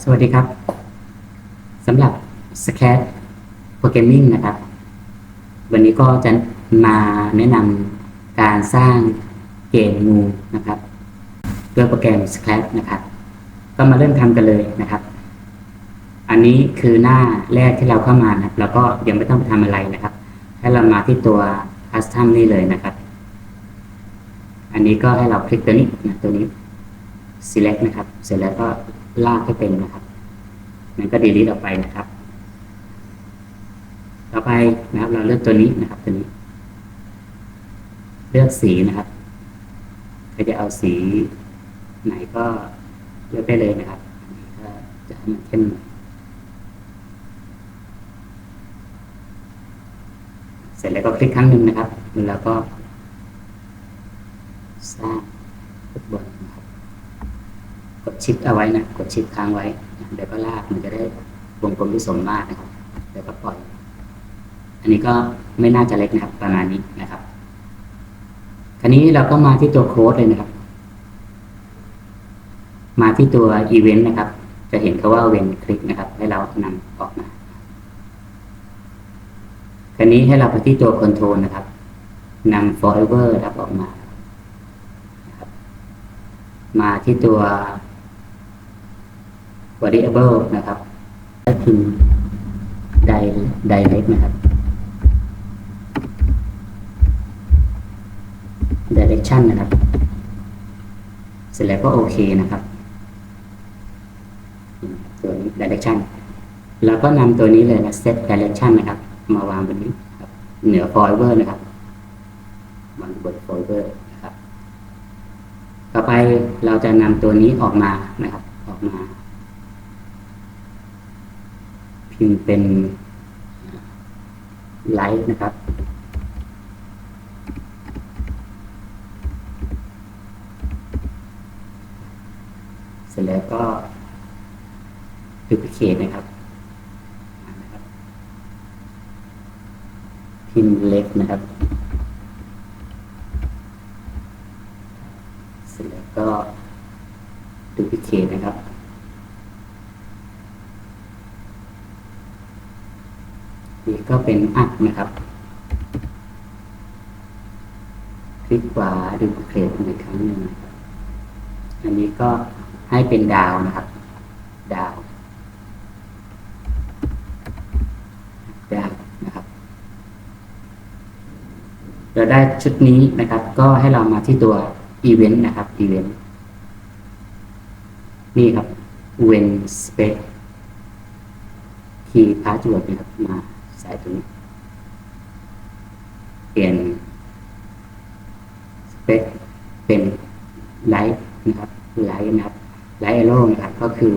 สวัสดีครับสำหรับ s c a t Programming นะครับ วันนี้ก็จะมาแนะนำการสร้างเกมงูนะครับด้วยโปรแกรม s c a t นะครับ ก็มาเริ่มทำกันเลยนะครับ อันนี้คือหน้าแรกที่เราเข้ามานะครับเราก็ยังไม่ต้องไปทำอะไรนะครับ ให้เรามาที่ตัว Custom นี่เลยนะครับ อันนี้ก็ให้เราคลิกตัวนี้นะตัวนี้ select นะครับ เสร็จแล้วก็ ลากให้เป็นนะครับมันก็ delete ออกไปนะครับ ต่อไปนะครับ เราเลือกตัวนี้นะครับ ตัวนี้ เลือกสีนะครับใครจะเอาสีไหนก็เลือกได้เลยนะครับอันนี้ก็จะให้มันเข้มหน่อยเสร็จแล้วก็คลิกครั้งหนึ่งนะครับ แล้วก็สร้างฟุตบอล ชิปเอาไว้นะกดชิปค้างไว้เดี๋ยวก็ลากมันจะได้วงกลมที่สมมาตรนะครับเดี๋ยวก็ปล่อย อันนี้ก็ไม่น่าจะเล็กนะครับประมาณนี้นะครับคราวนี้เราก็มาที่ตัวโค้ดเลยนะครับ มาที่ตัวอีเวนต์นะครับ จะเห็นเขาว่าเวนคลิกนะครับ ให้เรานำออกมาคราวนี้ให้เราไปที่ตัวคอนโทรลนะครับนำ forever ครับออกมามาที่ตัว variable นะครับและพิมพ์ direct นะครับ direction นะครับ เสร็จแล้วก็โอเคนะครับตัวนี้ direction แล้วก็นำตัวนี้เลยนะ set direction นะครับ มาวางบนนี้เหนือ forever นะครับวางบน forever นะครับ ต่อไปเราจะนำตัวนี้ออกมานะครับ ออเป็นไลท์นะครับ เสร็จแล้วก็ดูพิเคนะครับพิมพ์เล็กนะครับ เสร็จแล้วก็ดูพิเคนะครับ นี่ก็เป็นอัพนะครับ คลิกขวาดูพิเคทอีกครั้งหนึ่งอันนี้ก็ให้เป็นดาวนะครับ ดาว ดาวนะครับ เราได้ชุดนี้นะครับ ก็ให้เรามาที่ตัว event นะครับ event นี่ครับ when spec key password นะครับมา ใส่ตรงนี้ เปลี่ยน spec เป็น light นะครับ light นะครับ light arrow นะครับ ก็คือ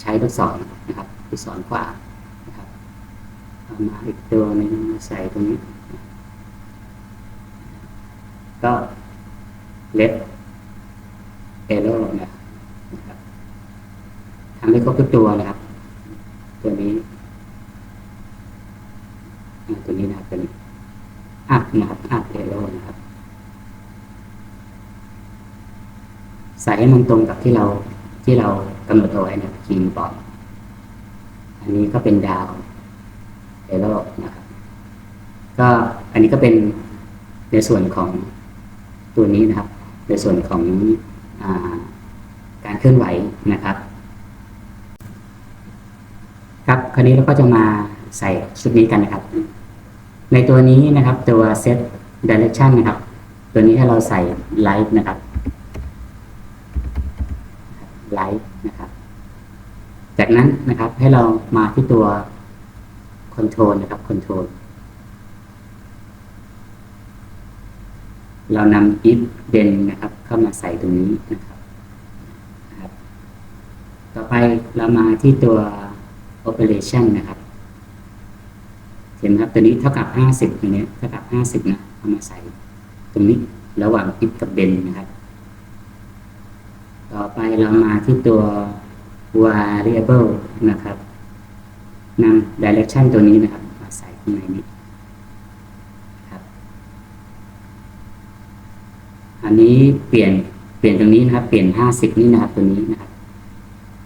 ใช้ลูกศรนะครับลูกศรขวานะครับเอามาอีกตัวหนึงมาใส่ตรงนี้ ก็ left arrow นะครับทำให้ครบทุกตัวนะครับ ตัวนี้อ่าตัวนี้นะครับเป็น อัพนะครับอัพเอโรนะครับใส่ให้มันตรงกับที่เราที่เรากำหนดเอาไว้นะคีย์บอร์ดอันนี้ก็เป็นดาวเอโรนะครับ ก็อันนี้ก็เป็นในส่วนของตัวนี้นะครับ ในส่วนของอการเคลื่อนไหวนะครับ ครับ คราวนี้เราก็จะมาใส่ชุดนี้กันนะครับ ในตัวนี้นะครับตัว set direction นะครับ ตัวนี้ให้เราใส่ light นะครับ light นะครับ จากนั้นนะครับให้เรามาที่ตัว control นะครับ control เรานำ if then นะครับ เข้ามาใส่ตรงนี้นะครับนะรบต่อไปเรามาที่ตัว operation นะครับ เห็นไหมครับตัวนี้เท่ากับห้าสิบตัวนี้เท่ากับห้าสิบนะเอามาใส่ตรงนี้ระหว่าง if กับ then นะครับ ต่อไปเรามาที่ตัว variable นะครับนำ direction ตัวนี้นะครับ มาใส่ข้างในนี้ครับ อันนี้เปลี่ยนเปลี่ยนตรงนี้นะครับ เปลี่ยนห้าสิบนี่นะครับตัวนี้นะครับ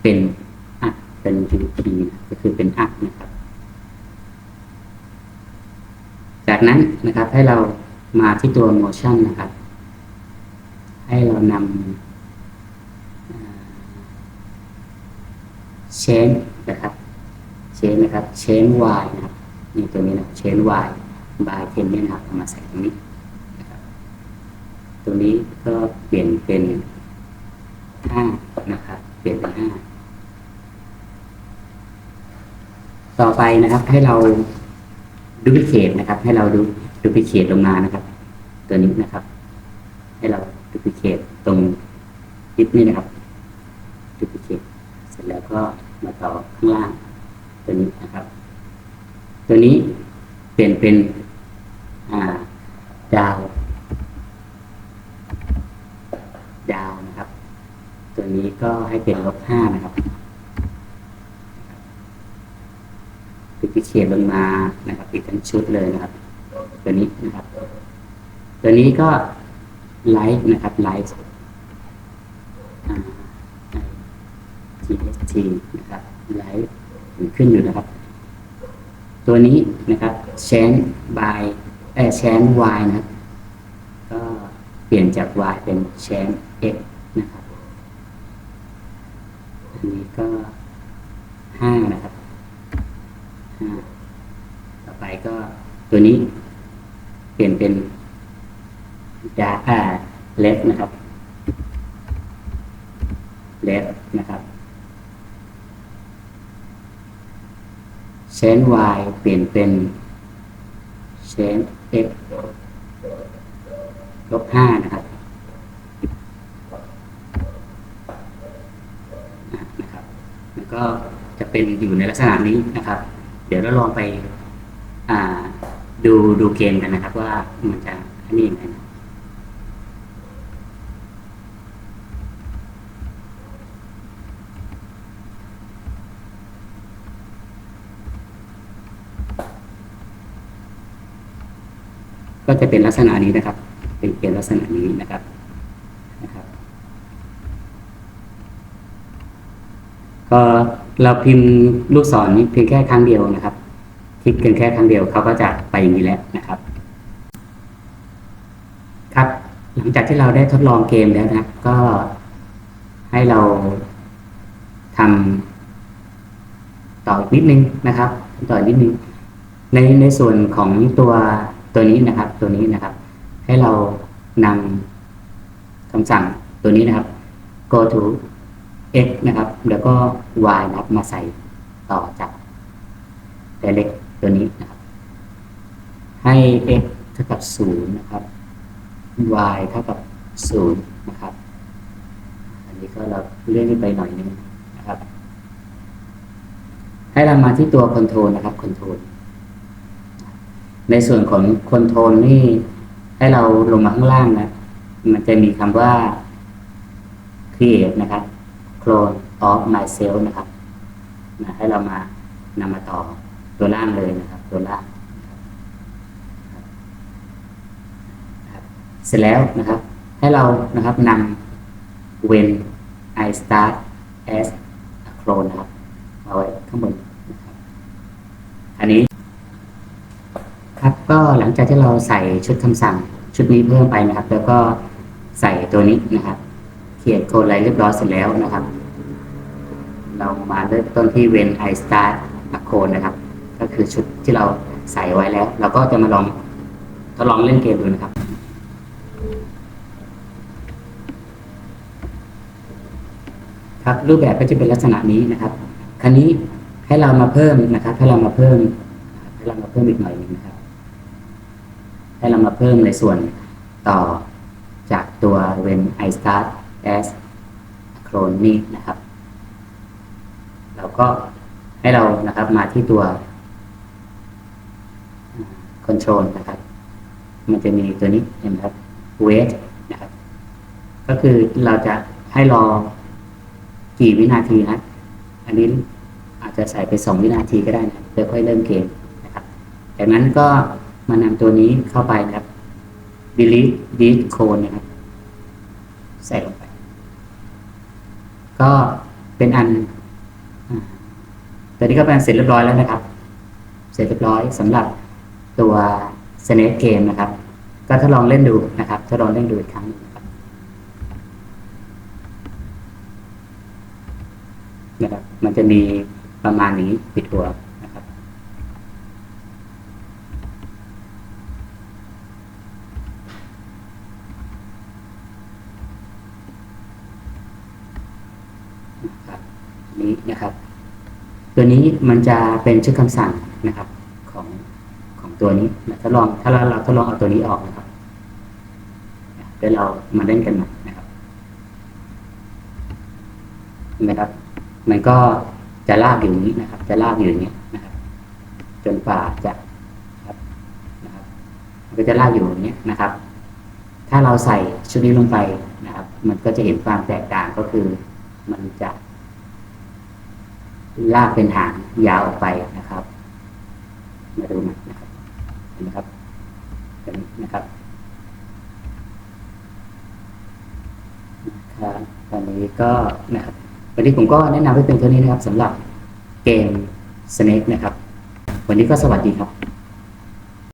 เป็นอัดเป็น UT ก็คือเป็น up นะครับ จากนั้นนะครับให้เรามาที่ตัว motion นะครับ ให้เรานำอ่า change นะครับ change นะครับ change y นะครับนี่ตัวนี้นะ change y by 10เนี่ยนะครับเอามาใส่ตรงนี้นะครับตัวนี้ก็เปลี่ยนเป็นห้านะครับ เปลี่ยนเป็นห้าต่อไปนะครับให้เรา ดูพิเคตนะครับ ให้เราดูดูพิเคตลงมานะครับ ตัวนี้นะครับ ให้เราดูพิเคตตรงยิปนี้นะครับดูพิเคตเสร็จแล้วก็มาต่อข้างล่าง ตัวนี้นะครับ ตัวนี้เปลี่ยนเป็น อ่า ดาว ดาวนะครับ ตัวนี้ก็ให้เป็นลบห้านะครับ ปิดพิเศษลงมานะครับปิดทั้งชุดเลยนะครับ ตัวนี้นะครับ ตัวนี้ก็ไลท์นะครับไลท์ GST นะครับไลท์ขึ้นอยู่นะครับ ตัวนี้นะครับ change by เออ change y นะครับก็เปลี่ยนจาก y เป็น change x นะครับ อันนี้ก็ห้านะครับ ต่อไปก็ตัวนี้ เปลี่ยนเป็นดาอ่าเลฟนะครับเลฟนะครับ change y เปลี่ยนเป็น change x ลบห้านะครับนะครับ แล้วก็จะเป็นอยู่ในลักษณะนี้นะครับ ดี๋ยวเราลองไป อ่า ดูดูเกมกันนะครับ ว่ามันจะอันนี้ยังไงนะก็จะเป็นลักษณะนี้นะครับ เป็นเกมลักษณะนี้นะครับนะครับ ก็ เราพิมพ์ลูกศรนี้เพียงแค่ครั้งเดียวนะครับ คลิกเพียงแค่ครั้งเดียวเขาก็จะไปอย่างนี้แล้วนะครับ ครับ หลังจากที่เราได้ทดลองเกมแล้วนะครับก็ให้เราทำต่ออีกนิดนึงนะครับต่ออีกนิดนึงในในส่วนของตัวตัวนี้นะครับ ตัวนี้นะครับ ให้เรานำคำสั่งตัวนี้นะครับ go to x นะครับ แล้วก็ y นะครับมาใส่ต่อจาก direct ตัวนี้นะครับ ให้ x เท่ากับศูนย์นะครับ y เท่ากับศูนย์นะครับ อันนี้ก็เราเลื่อนขึ้นไปหน่อยนึงนะครับ ให้เรามาที่ตัวคอนโทรลนะครับคอนโทรลในส่วนของคอนโทรลนี่ให้เราลงมาข้างล่างนะ มันจะมีคำว่า create นะครับ clone of myself นะครับนะให้เรามานำมาต่อตัวล่างเลยนะครับ ตัวล่างเสร็จแล้วนะครับ ให้เรานะครับนำ when I start as a clone นะครับเอาไว้ข้างบนอันนี้ ครับก็หลังจากที่เราใส่ชุดคำสั่งชุดนี้เพิ่มไปนะครับ แล้วก็ใส่ตัวนี้นะครับ เขียนโค้ดอะไรเรียบร้อยเสร็จแล้วนะครับ เรามาเริ่มต้นที่ when I start a code นะครับ ก็คือชุดที่เราใส่ไว้แล้ว เราก็จะมาลองทดลองเล่นเกมดูนะครับครับรูปแบบก็จะเป็นลักษณะนี้นะครับ คราวนี้ให้เรามาเพิ่มนะครับ ให้เรามาเพิ่ม ให้เรามาเพิ่มอีกหน่อยหนึงนะครับ ให้เรามาเพิ่มในส่วนต่อจากตัว when I start as clone นี้นะครับเราก็ให้เรานะครับมาที่ตัว control นะครับ มันจะมีตัวนี้เห็นไหมครับ wait นะครับ ก็คือเราจะให้รอกี่วินาทีนะ อันนี้อาจจะใส่ไปสองวินาทีก็ได้นะเดี๋ยวค่อยเริ่มเกมนะครับจากนั้นก็มานำตัวนี้เข้าไปนะครับ delete delete code นะครับ ใส่ลงไป ก็เป็นอันแตัวนี้ก็เป็นเสร็จเรียบร้อยแล้วนะครับ เสร็จเรียบร้อยสำหรับตัว Snake Game นะครับ ก็ทดลองเล่นดูนะครับทดลองเล่นดูอีกครั้งหนึ่งนะครับนะครับ มันจะมีประมาณนี้ปิดหัวนะครับ นะครับ นะครับ ตัวนี้มันจะเป็นชื่อคำสั่งนะครับของของตัวนี้นะถ้าลองถ้าเราเราทดลองเอาตัวนี้ออกนะครับเดี๋ยวเรามาเล่นกันใหม่นะครับเห็นะครับ มันก็จะลากอยู่นี้นะครับ จะลากอยู่อย่างนี้นะครับ จนกว่าจะครับนะครับมันก็จะลากอยู่อย่างนี้นะครับ ถ้าเราใส่ชุดนี้ลงไปนะครับ มันก็จะเห็นความแตกต่างก็คือ มันจะ ลากเป็นหางยาวออกไปนะครับ มาดูนะนะครับเห็นไหมครับเห็นนะครับครับตอนนี้ก็นะครับวันนี้ผมก็แนะนำให้เป็นเท่านี้นะครับสำหรับเกม Snake นะครับ วันนี้ก็สวัสดีครับ